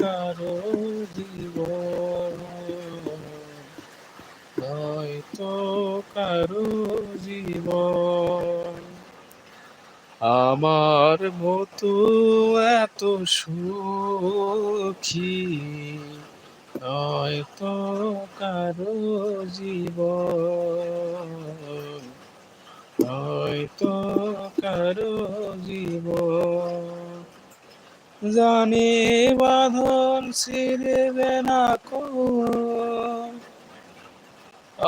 কারও জীবন, হয়তো কারও জীবন। আমার মতো এত সুখী, হয়তো কারও জীবন, হয়তো কারও জীবন। জানি বাঁধন ছিড়বে না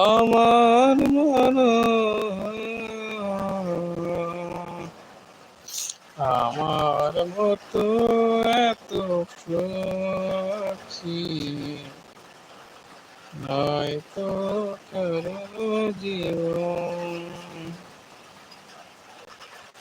আমার মন আমার মতো এত খুশি নয়তো জীবন।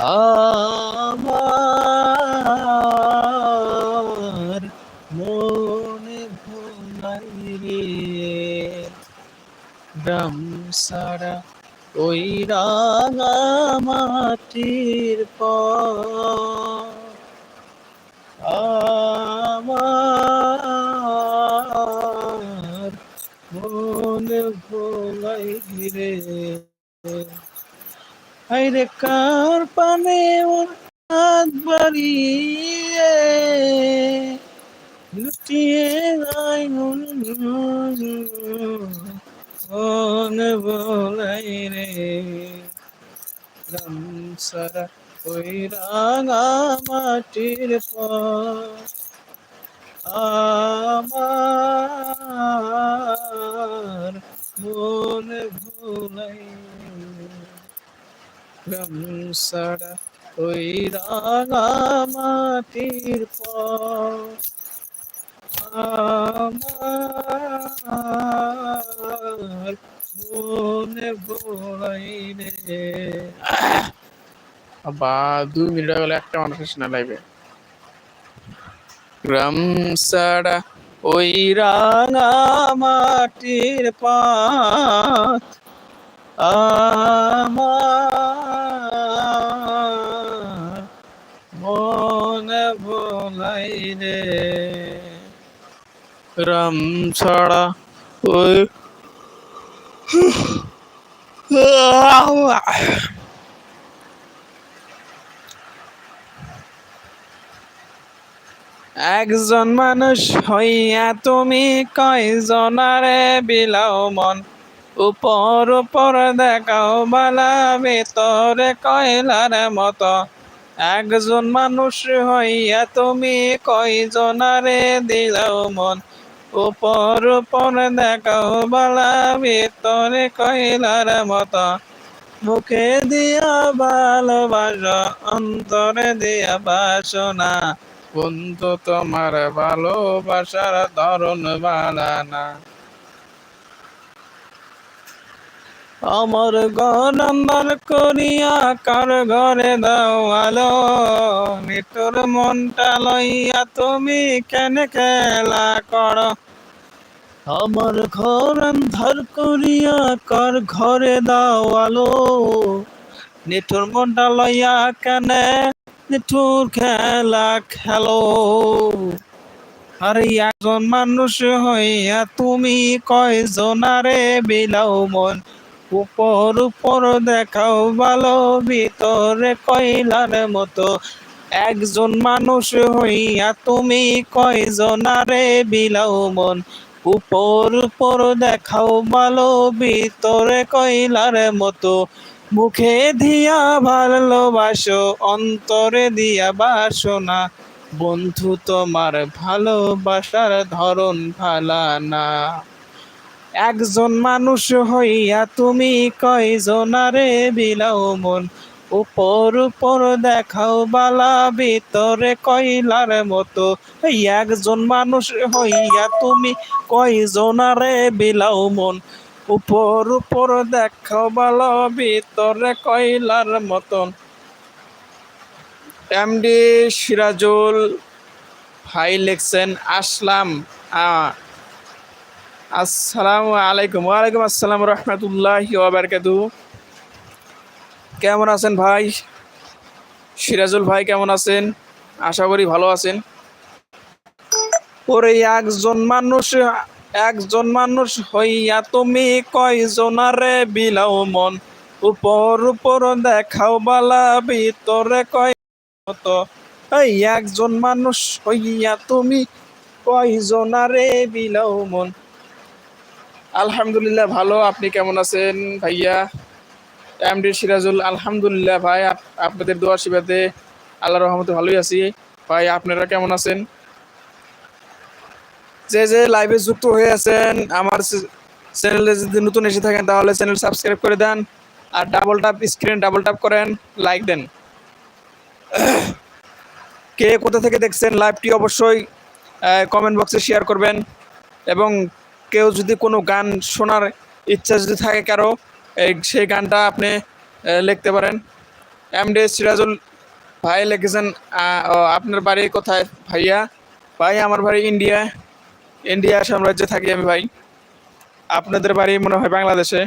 আমার মনে ভোলাই রে। গ্রাম সারা ওই রাঙা মাটির আমার মনে ভোলাই রে। আইরে কার পানে ওর হাত বাড়িয়ে? লুটিয়ে নাই মনে ভোলাই রে। রাম সারা ওই রাঙা মাটির আমার মনে ভোলাই ওই মাটির পর। আমার মনে বা দুই মিনিট হয়ে একটা মানুষ না গ্রাম ওই রাঙা মাটির পাত আমার রে। রাম ছাড়া ওই একজন মানুষ হইয়া তুমি কয়জনারে বিলাও মন? উপর উপর দেখাও বালা, ভিতরে কয়লার মতো। একজন মানুষ হইয়া তুমি কয়জনারে দিলাও মন? উপর উপর দেখাও বালা, ভিতরে কয়লার মত। মুখে দিয়া ভালোবাসা, অন্তরে দিয়া বাসনা। বন্ধু, তোমার ভালোবাসার ধরন বানানা। আমার ঘর অন্দর করিয়া কার ঘরে দাও আলো? মৃত্যুর মনটা লইয়া তুমি কেন খেলা করো? আমার ঘর অন্ধার করিয়া কার ঘরে দাও আলো? নিঠুর মনটা লইয়া কেনে নিঠুর খেলা খেলো? আরে একজন মানুষ হইয়া তুমি কয়জনারে বিলাও মন? উপর উপর দেখাও ভালো, ভিতরে কয়লার মতো। একজন মানুষ হইয়া তুমি কয়জনারে বিলাও মন। উপর উপর দেখাও ভালো, ভিতরে কয়লার মতো। মুখে দিয়া ভালোবাসো, অন্তরে দিয়া বাসনা। বন্ধু, তোমার ভালোবাসার ধরন ভালা না। একজন মানুষ হইয়া তুমি কয়জনারে বিলাও মন? উপর উপর দেখাও বালা, ভিতরে কইলার মতো। একজন মানুষ হইয়া তুমি কয়জনারে বিলাও মন? উপর উপর দেখাও বালা, ভিতরে কইলার মতন। এমডি সিরাজুল ভাই লিখছেন, আসলাম আসসালামু আলাইকুম। ওয়ালাইকুম আসসালাম রহমতুল্লাহ বারকাতু। কেমন আছেন ভাই? সিরাজুল ভাই কেমন আছেন? আশা করি ভালো আছেন। ওরে একজন মানুষ একজন মানুষ হইয়া তুমি কয়জনারে বিলাও মন? উপর উপর দেখাও বালা, ভিতরে কয় মতো? এই একজন মানুষ হইয়া তুমি কয়জনারে বিলাও মন? আলহামদুলিল্লাহ, ভালো। আপনি কেমন আছেন ভাইয়া? এমডি সিরাজুল, আলহামদুলিল্লাহ ভাই, আপ- আপনাদের দোয়া শিবাতে আল্লাহ রহমতে ভালোই আছি। ভাই, আপনারা কেমন আছেন? যে যে লাইভে যুক্ত হয়ে আছেন, আমার চ্যানেলে যদি নতুন এসে থাকেন, তাহলে চ্যানেল সাবস্ক্রাইব করে দেন আর double tap screen double tap করেন লাইক দেন। কে কোথা থেকে দেখছেন লাইভটি অবশ্যই কমেন্ট বক্সে শেয়ার করবেন। এবং কেউ যদি কোনো গান শোনার ইচ্ছা যদি থাকে কারও সেই গানটা আপনি লিখতে পারেন। এমডি সিরাজুল ভাই লিখেছেন আপনার বাড়ি কোথায় ভাইয়া? ভাই, আমার বাড়ি ইন্ডিয়া। ইন্ডিয়া সাম্রাজ্যে থাকি আমি ভাই। আপনাদের বাড়ি মনে হয় বাংলাদেশে।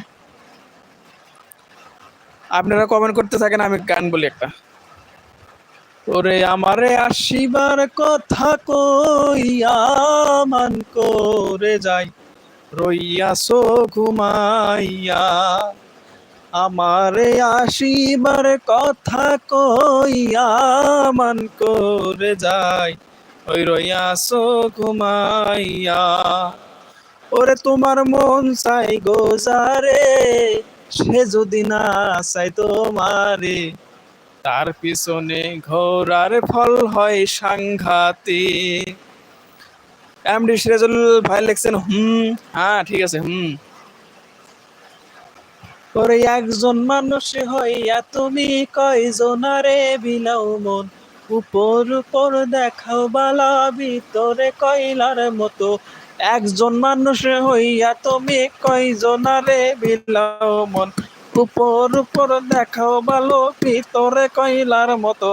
আপনারা কমেন্ট করতে থাকেন, আমি গান বলি একটা। ওরে আমারে আসিবার কথা কইয়া মান করে যাই। রইয়াছো ঘুমাইয়া, আমারে আসিবার কথা কইয়া মান করে যাই। ওই রইয়াছো ঘুমাইয়া, ওরে তোমার মন চাই গোজারে সে যদি না চাই তোমারে। তার পিছনে ঘোরার ফল হয় সাংঘাতিক এমডি সিরাজুল ভাই লিখছেন, হুম হ্যাঁ ঠিক আছে, হুম। ওরে একজন মানুষ হইয়া তুমি কয়জনারে বিলাও মন? উপর উপর দেখাও বালা, ভিতরে কয়লার মতো। একজন মানুষ হইয়া তুমি কয়জনারে বিলাও মন? উপর উপর দেখাও ভালো ভিতরে কয়লার মতো।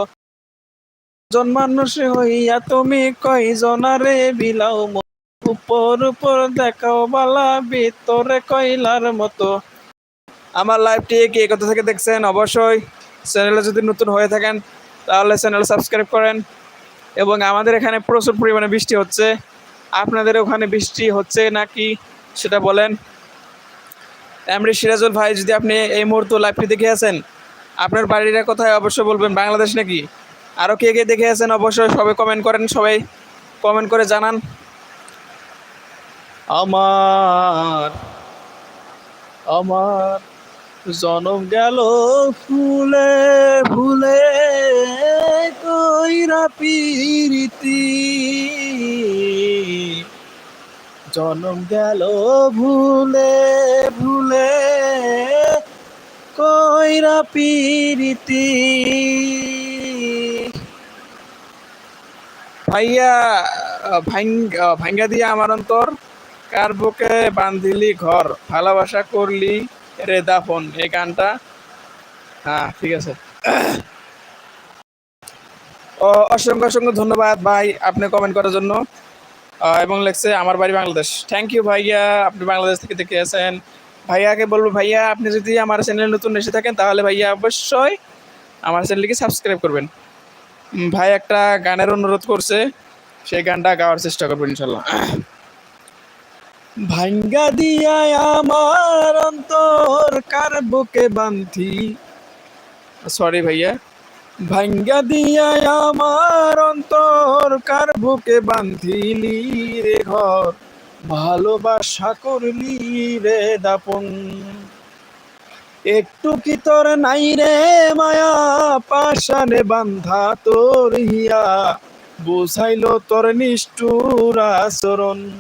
একজন মানুষ হইয়া তুমি কয়জনারে বিলাও মন? উপর উপর দেখাও বালা, ভিতরে কয়লার মতো। আমার লাইভটি কে কোথা থেকে দেখছেন? অবশ্যই। চ্যানেলে যদি নতুন হয়ে থাকেন, তাহলে চ্যানেল সাবস্ক্রাইব করেন। এবং আমাদের এখানে প্রচুর পরিমাণে বৃষ্টি হচ্ছে। আপনাদের ওখানে বৃষ্টি হচ্ছে নাকি, সেটা বলেন। এমডি সিরাজুল ভাই, যদি আপনি এই মুহূর্তে লাইভটি দেখে আছেন আপনার বাড়িটা কোথায়? অবশ্যই বলবেন। বাংলাদেশ নাকি? আরও কে কে দেখে আছেন অবশ্যই সবাই কমেন্ট করেন, সবাই কমেন্ট করে জানান। আমার আমার জনম গেল ফুলে ফুলে কইরা পিরিতি। জনম গেল ভুলে ভুলে কইরা পিরিতি। ভাইয়া ভাইং ভাঙ্গা দিয়া আমার অন্তর। কার বুকে বান্ধিলি ঘর? ভালোবাসা করলি রে দাফন। এই গানটা? হ্যাঁ ঠিক আছে। অসংখ্য অসংখ্য ধন্যবাদ ভাই আপনি কমেন্ট করার জন্য। এবং লেখছে, আমার বাড়ি বাংলাদেশ। থ্যাংক ইউ ভাইয়া, আপনি বাংলাদেশ থেকে দেখে আছেন ভাইয়াকে বলব, ভাইয়া, আপনি যদি আমার চ্যানেলে নতুন এসে থাকেন, তাহলে ভাইয়া অবশ্যই আমার চ্যানেলকে সাবস্ক্রাইব করবেন। ভাই একটা গানের অনুরোধ করছে, সেই গানটা গাওয়ার চেষ্টা করবেন ইনশাল্লাহ। ভাঙ্গা দিয়া আমার অন্তর কার বুকে বান্ধি সরি ভাইয়া। ভাঙ্গা দিয়া আমার অন্তর কার বুকে বান্ধিলি রে ঘর, ভালোবাসা করলি রে দাপন। একটু কি তোর নাই রে মায়া? পাশানে বান্ধা তোর হিয়া। বুঝাইলো তোর নিষ্ঠুর আচরণ।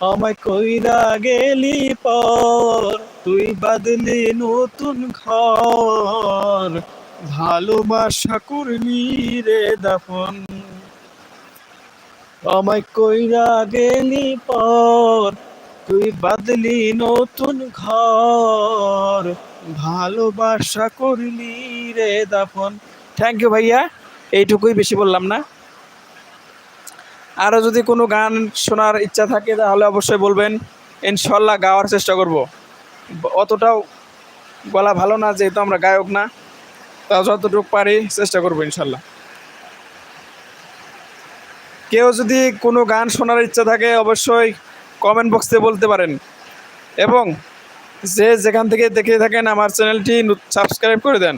আমায় কইরা গেলি পর, তুই বাদলি নতুন ঘর। ভালোবাসা করলি রে দাফন। আমায় কইরা গেলি পর তুই বাদলি নতুন ঘর। ভালোবাসা করলি রে দাফন। থ্যাংক ইউ ভাইয়া, এইটুকুই বেশি বললাম না। আরও যদি কোনো গান শোনার ইচ্ছা থাকে তাহলে অবশ্যই বলবেন। ইনশাল্লাহ গাওয়ার চেষ্টা করব। অতটাও গলা ভালো না, যেহেতু আমরা গায়ক না। তা যতটুকু পারি চেষ্টা করব ইনশাল্লাহ। কেউ যদি কোনো গান শোনার ইচ্ছা থাকে অবশ্যই কমেন্ট বক্সে বলতে পারেন। এবং যে যেখান থেকে দেখে থাকেন আমার চ্যানেলটি সাবস্ক্রাইব করে দেন।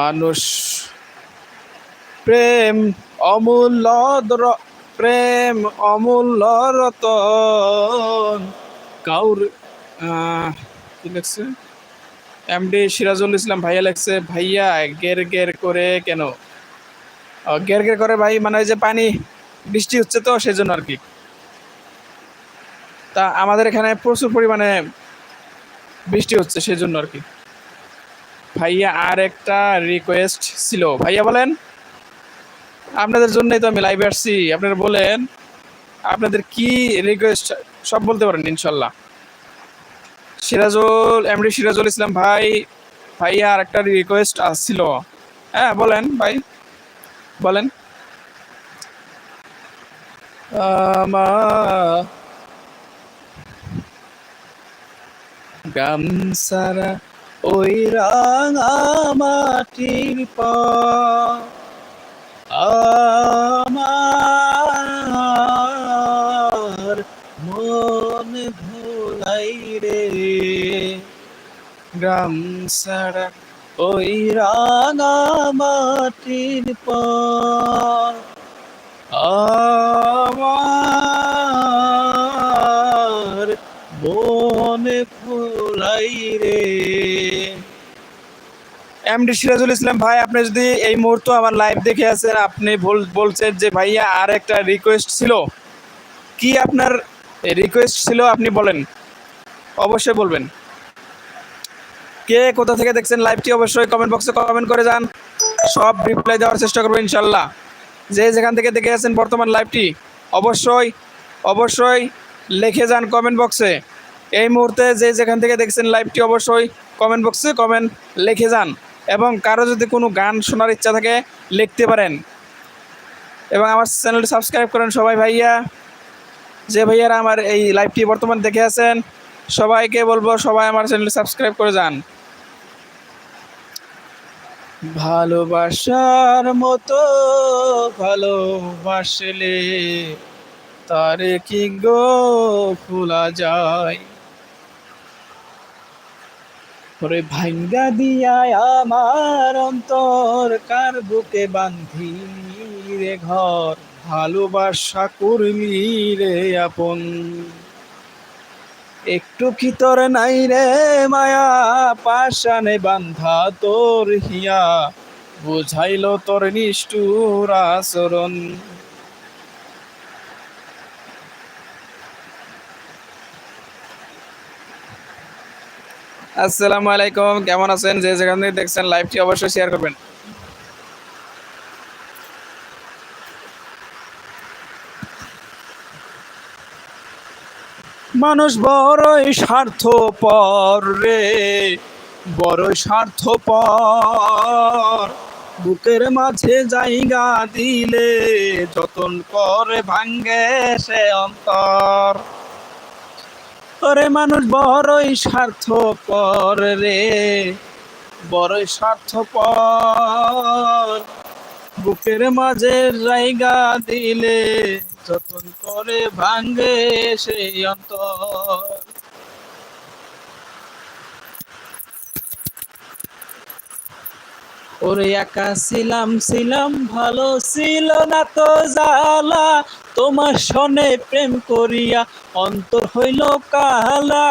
মানুষ প্রেম অমূল্য প্রেম অমূল্য রতন। কাউর কি লিখছে? এমডি সিরাজুল ইসলাম ভাইয়া লেখছে, ভাইয়া, গের গের করে কেন? গের গের করে ভাই মানে ওই যে পানি, বৃষ্টি হচ্ছে তো সেই জন্য আর কি। তা আমাদের এখানে প্রচুর পরিমাণে বৃষ্টি হচ্ছে সেই জন্য আর কি। ভাইয়া আর একটা রিকোয়েস্ট ছিল। ভাইয়া বলেন, আপনাদের জন্যই তো আমি লাইভে আসছি। আপনারা বলেন, আপনাদের কি রিকোয়েস্ট সব বলতে পারেন ইনশাল্লাহ। সিরাজুল এমডি সিরাজুল ইসলাম ভাই, ভাইয়া আর একটা রিকোয়েস্ট আসছিল। হ্যাঁ বলেন ভাই। বলেন। আমার গামসারা ওই রাঙা মাটির আমার মন ভোলাই রে। গ্রাম সারা ওই রাঙা মাটির পর আমার মন ভোলাই রে। এমডি সিরাজুল ইসলাম, ভাই, আপনি যদি এই মুহূর্তে আমার লাইভ দেখে আছেন আপনি বলছেন যে, ভাইয়া আর একটা রিকোয়েস্ট ছিল। কি আপনার রিকোয়েস্ট ছিল, আপনি বলেন। অবশ্যই বলবেন। কে কোথা থেকে দেখছেন লাইভটি অবশ্যই কমেন্ট বক্সে কমেন্ট করে যান। সব রিপ্লাই দেওয়ার চেষ্টা করব ইনশাল্লাহ। যে যেখান থেকে দেখে আছেন বর্তমান লাইভটি অবশ্যই অবশ্যই লিখে যান কমেন্ট বক্সে এই মুহূর্তে যে যেখান থেকে দেখছেন লাইভটি অবশ্যই কমেন্ট বক্সে কমেন্ট লিখে যান এবং কারও যদি কোনো গান শোনার ইচ্ছা থাকে, লিখতে পারেন। এবং আমার চ্যানেলটি সাবস্ক্রাইব করেন সবাই ভাইয়া। যে ভাইয়ারা আমার এই লাইভটি বর্তমান দেখে আছেন সবাইকে বলব, সবাই আমার চ্যানেলটি সাবস্ক্রাইব করে যান। ভালোবাসার মতো ভালোবাসলে তারে কি গো খোলা যায়। ওরে ভাঙ্গা দিয়া আমার অন্তর, কার বুকে বান্ধি রে ঘর? ভালোবাসা করলি রে আপন। একটু কি তোর নাই রে মায়া? পাশানে বান্ধা তোর হিয়া। বুঝাইল তোর নিষ্ঠুর আচরণ। আসসালামু আলাইকুম, কেমন আছেন? যে যেখান থেকে দেখছেন লাইভটি অবশ্যই শেয়ার করবেন। মানুষ বড়ই স্বার্থপর রে, বড়ই স্বার্থপর। বুকের মাঝে জায়গা দিলে যতন করে ভাঙ্গে সে অন্তর। ওরে মানুষ বড়ই স্বার্থপর রে, বড়ই স্বার্থপর। বুকের মাঝে জায়গা দিলে যতন করে ভাঙ্গে সেই অন্তর। ওরে একা ছিলাম ছিলাম, ভালো ছিল না তো জালা তোমার সনে প্রেম করিয়া অন্তর হইল কালা।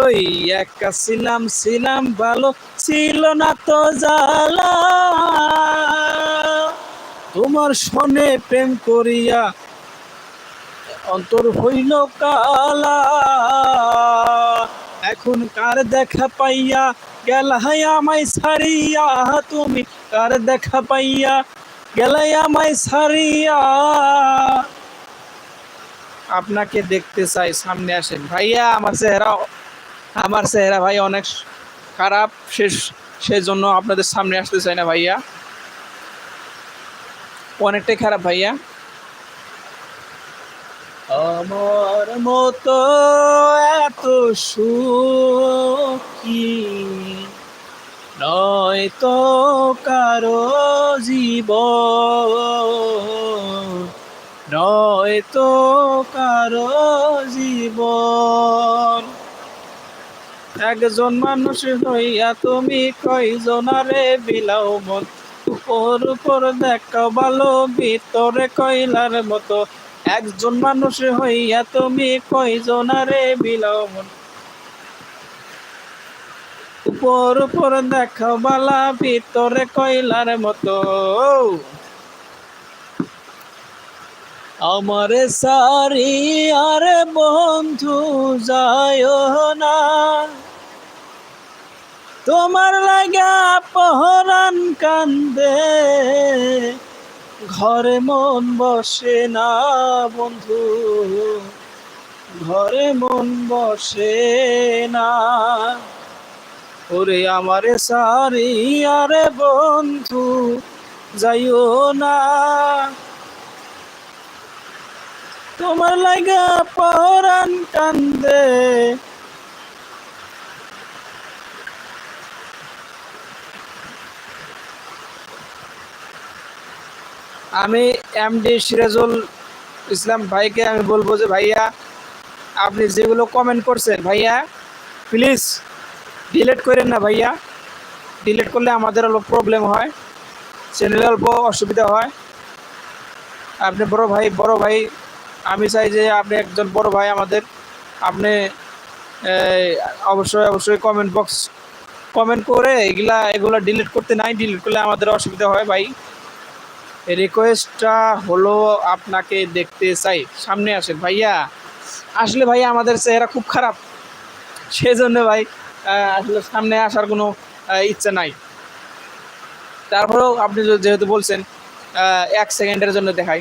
ওই একা ছিলাম ছিলাম, ভালো ছিল না তো জালা তোমার সনে প্রেম করিয়া, অন্তর হইল কালা। এখন কার দেখা পাইয়া, গেলাই আমায় সারিয়া তুমি কার দেখা পাইয়া, গেলাই আমায় সারিয়া আপনাকে দেখতে চাই, সামনে আসেন। ভাইয়া, আমার চেহারা আমার চেহারা ভাই অনেক খারাপ শেষ সেজন্য আপনাদের সামনে আসতে চাই না ভাইয়া। অনেকটাই খারাপ ভাইয়া। আমার মতো এত সুখী নয় তো কারও জীব নয় তো কারও জীবন। একজন মানুষ হইয়া তুমি কয়জনারে বিলাও মন? উপর উপর দেখো ভালো ভিতরে কয়লার মতো। একজন মানুষ হইয়া তুমি কয়জনারে বিলাও মন উপর উপর দেখো বালা, ভিতরে কয়লার মতো। আমারে সারি আরে বন্ধু যায় না। তোমার লাগা পহরান কান্দে। ঘরে মন বসে না বন্ধু, ঘরে মন বসে না। ওরে আমারে সারি আরে বন্ধু, যাইও না। তোমার লাগা পরান কান্দে। আমি এমডি সিরাজুল ইসলাম ভাইকে আমি বলব যে, ভাইয়া, আপনি যেগুলো কমেন্ট করছেন, ভাইয়া প্লিজ ডিলিট করেন না ভাইয়া। ডিলিট করলে আমাদের অল্প প্রবলেম হয় চ্যানেলে অল্প অসুবিধা হয়। আপনি বড় ভাই বড় ভাই, আমি চাই যে আপনি একজন বড় ভাই আমাদের। আপনি অবশ্যই অবশ্যই কমেন্ট বক্স কমেন্ট করে এগুলা, এগুলো ডিলিট করতে নাই ডিলিট করলে আমাদের অসুবিধা হয় ভাই। রিকোয়েস্টটা হলো আপনাকে দেখতে চাই। সামনে আসেন, ভাইয়া। আসলে ভাইয়া আমাদের চেহারা খুব খারাপ। সেজন্য ভাই আসলে সামনে আসার কোনো ইচ্ছা নাই। তারপরেও আপনি যেহেতু বলছেন এক সেকেন্ডের জন্য দেখাই।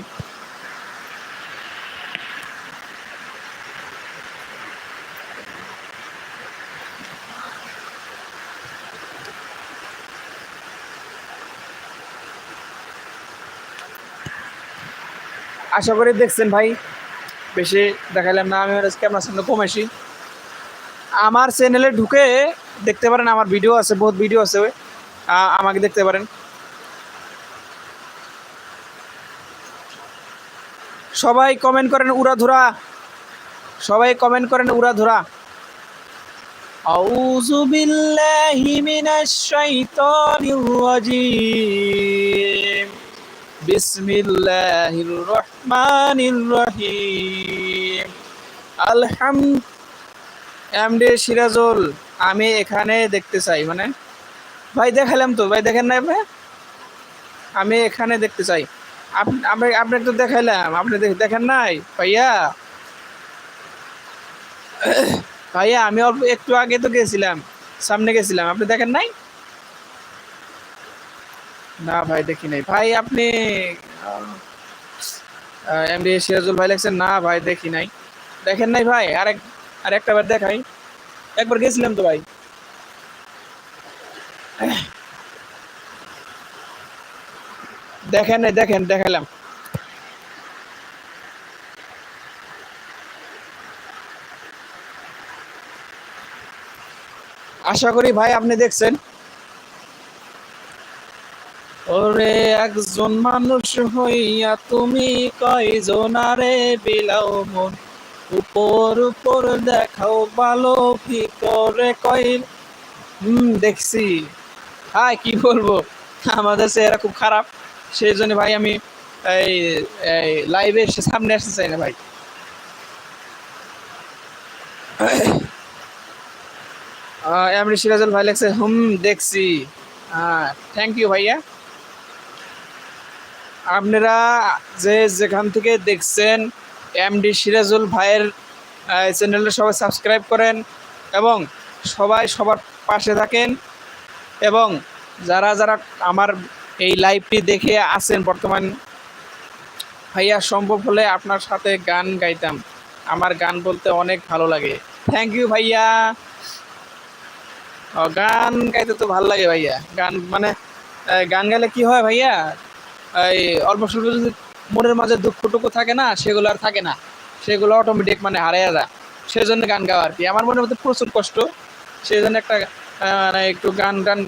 আশা করি দেখছেন ভাই, বেশি দেখাইলাম না, আমি আজকে আপনার সামনে কম আসি। আমার চ্যানেলে ঢুকে দেখতে পারেন, আমার ভিডিও আছে, বহুত ভিডিও আছে আমাকে দেখতে পারেন। সবাই কমেন্ট করেন, উড়াধুরা। সবাই কমেন্ট করেন, উড়াধুরা। আউযু বিল্লাহি মিনাশ শাইতানির রাজিম। এমডি সিরাজুল, আমি এখানে দেখতে চাই মানে? ভাই দেখালাম তো, ভাই দেখেন নাই ভাই আমি এখানে দেখতে চাই। আপনি আপনি তো দেখাইলাম, আপনি দেখেন নাই? ভাইয়া? ভাইয়া, আমি অল্প একটু আগে তো গেছিলাম, সামনে গেছিলাম, আপনি দেখেন নাই? না ভাই, দেখি নাই। ভাই, আপনি এমডি সিরাজুল ভাই লেখছেন? না ভাই, দেখি নাই। দেখেন নাই ভাই, আরেক, আরেকটা বার দেখাই। একবার গেছিলাম তো ভাই। দেখেন নাই, দেখেন দেখালাম আশা করি ভাই আপনি দেখছেন। ওরে একজন মানুষ হইয়া তুমি কয়জনারে বিলাও মন, উপর উপর দেখাও ভালো ভিতরে কই হুম, দেখছি। হ্যাঁ কি বলব? আমাদের চেহারা খুব খারাপ। সেই জন্য ভাই আমি এই লাইভে এসে সামনে আসতে চাই না ভাই। এমনি সিরাজুল ভাই লেগছে হুম, দেখছি। হ্যাঁ থ্যাংক ইউ ভাইয়া। আপনারা যে যেখান থেকে দেখছেন এমডি সিরাজুল ভাইয়ের চ্যানেলটা সবাই সাবস্ক্রাইব করেন এবং সবাই সবার পাশে থাকেন এবং যারা যারা আমার এই লাইভটি দেখে আছেন বর্তমান, ভাইয়া সম্ভব হলে আপনার সাথে গান গাইতাম। আমার গান বলতে অনেক ভালো লাগে। থ্যাংক ইউ ভাইয়া। গান গাইতে তো ভালো লাগে ভাইয়া। গান মানে গান গাইলে কি হয় ভাইয়া? এই অল্প স্বল্প যদি মনের মাঝে দুঃখটুকু থাকে না, সেগুলো আর থাকে না। সেগুলো অটোমেটিক মানে হারাইয়া যায়। সেই জন্য গান গাওয়া আর কি। আমার মনের মধ্যে প্রচুর কষ্ট। সেই জন্য একটা মানে একটু গান গান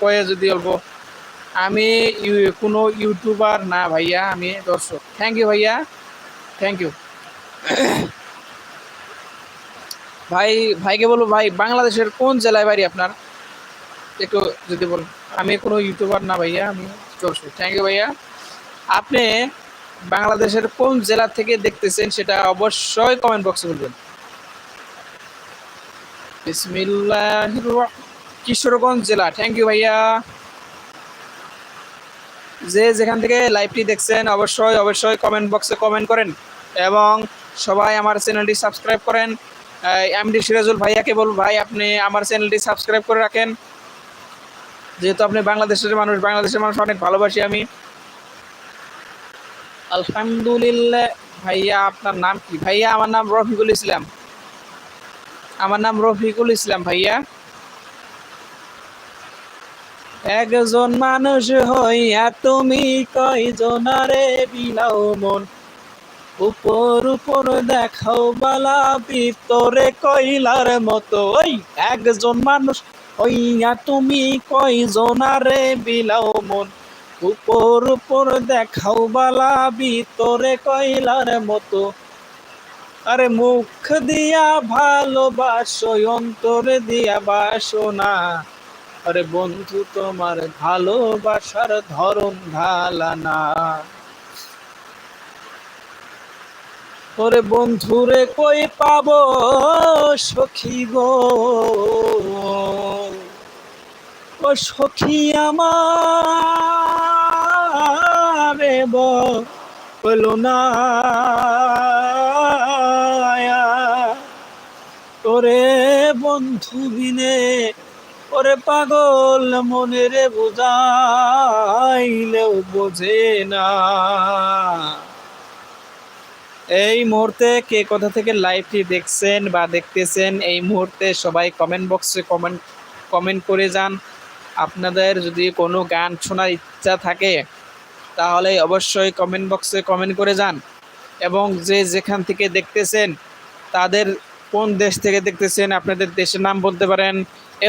কয়ে যদি অল্প। আমি কোনো ইউটিউবার না ভাইয়া, আমি দর্শক। থ্যাংক ইউ ভাইয়া। থ্যাংক ইউ ভাই, ভাইকে বলব, ভাই, বাংলাদেশের কোন জেলায় বাড়ি আপনার? একটু যদি বলুন। আমি কোনো ইউটিউবার না ভাইয়া, আমি দর্শক থ্যাংক ইউ ভাইয়া। আপনি বাংলাদেশের কোন জেলা থেকে দেখতেছেন সেটা অবশ্যই কমেন্ট বক্সে বলবেন। কিশোরগঞ্জ জেলা। থ্যাংক ইউ ভাইয়া। যে যেখান থেকে লাইভটি দেখছেন, অবশ্যই অবশ্যই কমেন্ট বক্সে কমেন্ট করেন এবং সবাই আমার চ্যানেলটি সাবস্ক্রাইব করেন। এমডি সিরাজুল ভাইয়াকে বল ভাই, আপনি আমার চ্যানেলটি সাবস্ক্রাইব করে রাখেন। যেহেতু আপনি বাংলাদেশের মানুষ বাংলাদেশের মানুষ অনেক ভালোবাসি আমি। আলহামদুলিল্লাহ, ভাইয়া, আপনার নাম কি? ভাইয়া, আমার নাম রফিকুল ইসলাম। আমার নাম রফিকুল ইসলাম, ভাইয়া। একজন মানুষ হইয়া তুমি কয়জনারে বিলাও মন? উপর উপর দেখাও বালা, ভিতরে কইলার মতো। ওই একজন মানুষ হইয়া তুমি কয়জনারে বিলাও মন? উপর উপর দেখাও বালা ভিতরে কইলার মতো। আরে মুখ দিয়া ভালোবাসো, অন্তর দিয়া বাসো না আরে বন্ধু, তোমার ভালোবাসার ধরন ঢালানা। ওরে বন্ধুরে কই পাব সখী গো? ও সখী আমার বলো না। তোরে বন্ধু বিনে ওরে পাগল মনের বোঝাইলেও বোঝে না। এই মুহূর্তে কে কোথা থেকে লাইভটি দেখছেন বা দেখতেছেন, এই মুহূর্তে সবাই কমেন্ট বক্সে কমেন্ট কমেন্ট করে যান। আপনাদের যদি কোনো গান শোনার ইচ্ছা থাকে, তাহলে অবশ্যই কমেন্ট বক্সে কমেন্ট করে যান। এবং যে যেখান থেকে দেখতেছেন, তাদের কোন দেশ থেকে দেখতেছেন, আপনাদের দেশের নাম বলতে পারেন